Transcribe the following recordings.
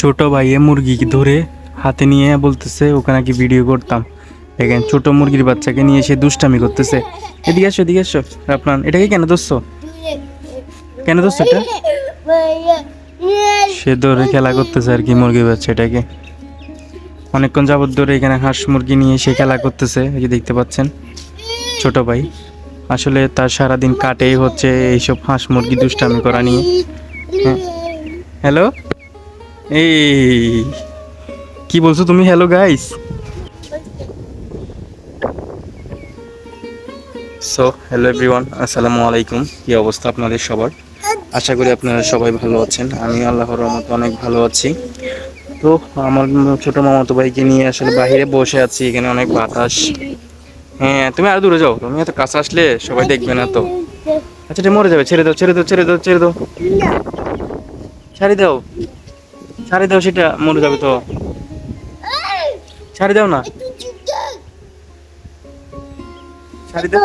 ছোট ভাইয়ে মুরগি ধরে হাতে নিয়ে বলতেছে ওখানে কি ভিডিও করতাম। দেখেন, ছোট মুরগির বাচ্চাকে নিয়ে এসে দুষ্টামি করতেছে। এদিকে আসো এদিকে আসো আপনার এটাকে কেন দোষছো কেন দোষছো এটা? সে ধরে খেলা করতেছে আর কি মুরগির বাচ্চাটাকে। অনেকক্ষণ যাবত ধরে এখানে হাঁস মুরগি নিয়ে সে খেলা করতেছে, এই যে দেখতে পাচ্ছেন, ছোট ভাই। আসলে তার সারাদিন কাটেই হচ্ছে এইসব হাঁস মুরগি দুষ্টামি করা নিয়ে। হ্যাঁ। হ্যালো? এই কি বলছো তুমি? Hello guys so hello everyone আসসালামু আলাইকুম। কি অবস্থা আপনাদের সবার? আশা করি আপনারা সবাই ভালো আছেন। আমি আল্লাহর রহমতে অনেক ভালো আছি। তো আমার ছোট মামাতো ভাইকে নিয়ে আসলে বাইরে বসে আছি। এখানে অনেক বাতাস। হ্যাঁ তুমি আর দূরে যাও। তুমি এত কাছে আসলে সবাই দেখবে না তো। আচ্ছা এটা মরে যাবে। ছেড়ে দাও ছেড়ে দাও ছেড়ে দাও ছেড়ে দাও। ছাড়ি দাও। ছাড়ি দাও সেটা মরে যাবে তো। ছাড়ি দাও না। ছাড়ি দাও।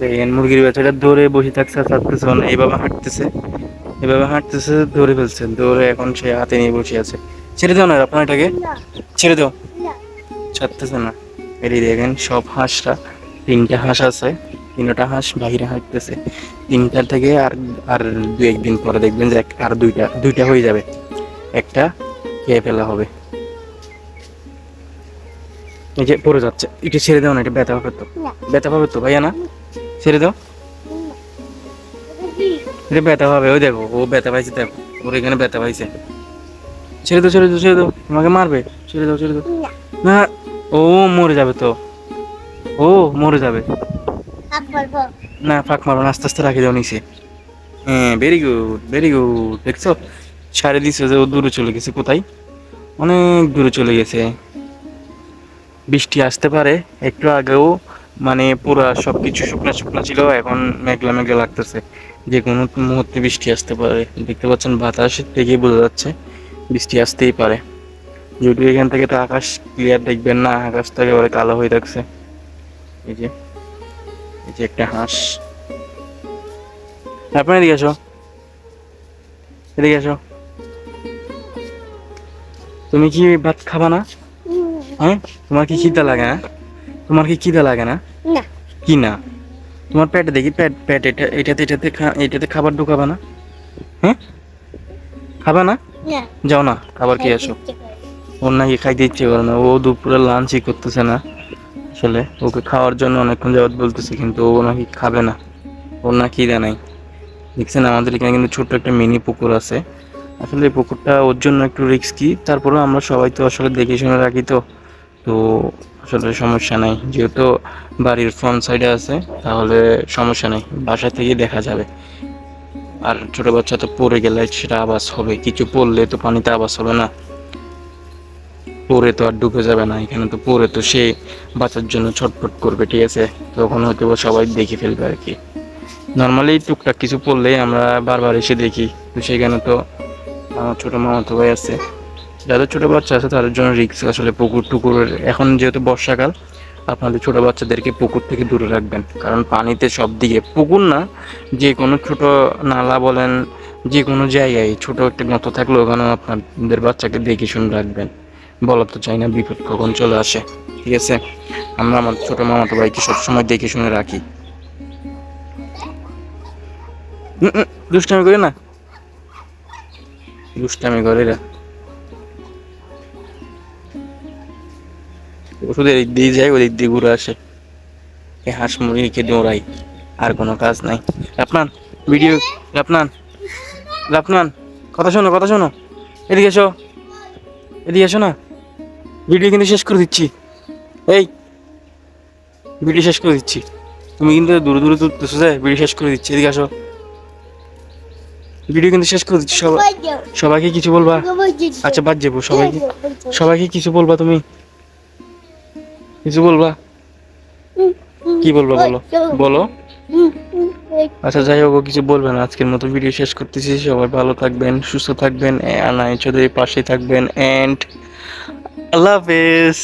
দেখেন মুরগির বাচ্চাটা ধরে বসে থাকছে থাকতেছে না এইভাবে হাঁটতেছে এভাবে হাঁটতেছে ধরে ফেলছে ধরে এখন সে হাতে নিয়ে বসে আছে। ছেড়ে দাও না আপনার এটাকে। ছেড়ে দাও। ছাড়তেছে না। এটি দেখেন সব হাঁসটা তিনটা হাঁস আছে। তিনটা হাঁস বাহিরে হাঁটতেছে। তিনটার থেকে আর আর দু একদিন পরে দেখবেন যে আর দুইটা দুইটা হয়ে যাবে। একটা খেয়ে ফেলা হবে। এই যে পড়ে যাচ্ছে। এটা ছেড়ে দাও না এটা ব্যথা হবে তো। ব্যথা হবে তো ভাইয়া না? ছেড়ে দাও। এটা ব্যথা হবে ওই দেখো ও ব্যথা পাইছে দেখো ওর এখানে ব্যথা পাইছে। ছেড়ে দাও ছেড়ে দাও ছেড়ে দাও। তোমাকে মারবে। ছেড়ে দাও ছেড়ে দাও। না ও মরে যাবে তো। ও মরে যাবে। না ফাঁক মারো না, আস্তে আস্তে রাখি দাও নিচে। হ্যাঁ ভেরি গুড ভেরি গুড দেখছ? ছাড়ে দিছো যে ও দূরে চলে গেছে কোথায়? অনেক দূরে চলে গেছে। বৃষ্টি আসতে পারে একটু আগেও মানে পুরা সব কিছু শুকনা শুকনা ছিল এখন মেঘলা মেঘলা লাগতেছে। যে কোনো মুহূর্তে বৃষ্টি আসতে পারে। দেখতে পাচ্ছেন বাতাস থেকে বোঝা যাচ্ছে বৃষ্টি আসতেই পারে। যদিও এখান থেকে তো আকাশ ক্লিয়ার দেখবেন না আকাশটা একেবারে কালো হয়ে থাকছে। এই যে। এই যে একটা হাঁস। আপনার এদিকে আসো। এদিকে আসো। তুমি কি ভাত খাবা না? হ্যাঁ? তোমার কি খিদা লাগে না? তোমার কি খিদা লাগে না? না। কি না? তোমার পেটে দেখি পেট পেট এটা এটাতে এটাতে এটাতে খাবার ঢুকাবা না? হ্যাঁ? খাবা না? যাও না খাবার খেয়ে আসো। ওর নাকি খাইতে ইচ্ছে করে না ও দুপুরে লাঞ্চই করতেছে না। আসলে ওকে খাওয়ার জন্য অনেকক্ষণ যাবত বলতেছে, কিন্তু ও নাকি খাবে না। ওর না খিদা নাই। দেখছেন আমাদের এখানে কিন্তু ছোট্ট একটা মিনি পুকুর আছে। আসলে এই পুকুরটা ওর জন্য একটু রিস্কি তারপরেও আমরা সবাই তো আসলে দেখে শুনে রাখি তো। তো আসলে সমস্যা নাই। যেহেতু বাড়ির ফ্রন্ট সাইডে আছে, তাহলে সমস্যা নেই। বাসা থেকে দেখা যাবে। আর ছোট বাচ্চা তো পড়ে গেলে সেটা আবাস হবে। কিছু পড়লে তো পানিতে আবাস হবে না। পড়ে তো আর ডুবে যাবে না, এখানে তো পরে তো সে বাঁচার জন্য ছটফট করবে, ঠিক আছে? তখন হয়তো সবাই দেখে ফেলবে আর কি। নর্মালি টুকটাক কিছু পড়লেই আমরা বারবার এসে দেখি। তো সেখানে তো আমার ছোটো মামাতো ভাই আছে। যাদের ছোটো বাচ্চা আছে, তাদের জন্য রিক্স আসলে পুকুর টুকুরের। এখন যেহেতু বর্ষাকাল, আপনাদের ছোটো বাচ্চাদেরকে পুকুর থেকে দূরে রাখবেন। কারণ পানিতে সব দিকে পুকুর না যে কোনো ছোট নালা বলেন যে কোনো জায়গায় ছোট একটা গর্ত থাকলে ওখানে আপনাদের বাচ্চাকে দেখে শুনে রাখবেন। বলা তো চাই না, বিপদ কখন চলে আসে? ঠিক আছে? আমরা আমার ছোট মামাতো ভাইকে সবসময় দেখে শুনে রাখি। দুষ্টামি করে না? দুষ্টামি করে রা ও শুধু এদিক দিয়ে যায়, ওদিক দিয়ে ঘুরে আসে। এই হাঁস মুরগিকে দৌড়াই আর কোনো কাজ নাই। আপনার ভিডিও আপনার আপনার কথা শোনো কথা শোনো। এদিকে এসো। এদিকে এসো না। ভিডিও কিন্তু শেষ করে দিচ্ছি। এই ভিডিও শেষ করে দিচ্ছি। তুমি কিন্তু দূরে দূরে তুলতেছো যে ভিডিও শেষ করে দিচ্ছি এদিকে আসো। ভিডিও কিন্তু শেষ করে দিচ্ছি সবাই সবাইকে কিছু বলবা? আচ্ছা বাদ যাব সবাইকে। সবাইকে কিছু বলবা তুমি? কিছু বলবা? কি বলবা বলো? বলো। আচ্ছা যাই হোক কিছু বলবে না। আজকের মতো ভিডিও শেষ করতেছি। সবাই ভালো থাকবেন সুস্থ থাকবেন আনাই চৌধুরীর পাশে থাকবেন এন্ড আল্লাহ হাফেজ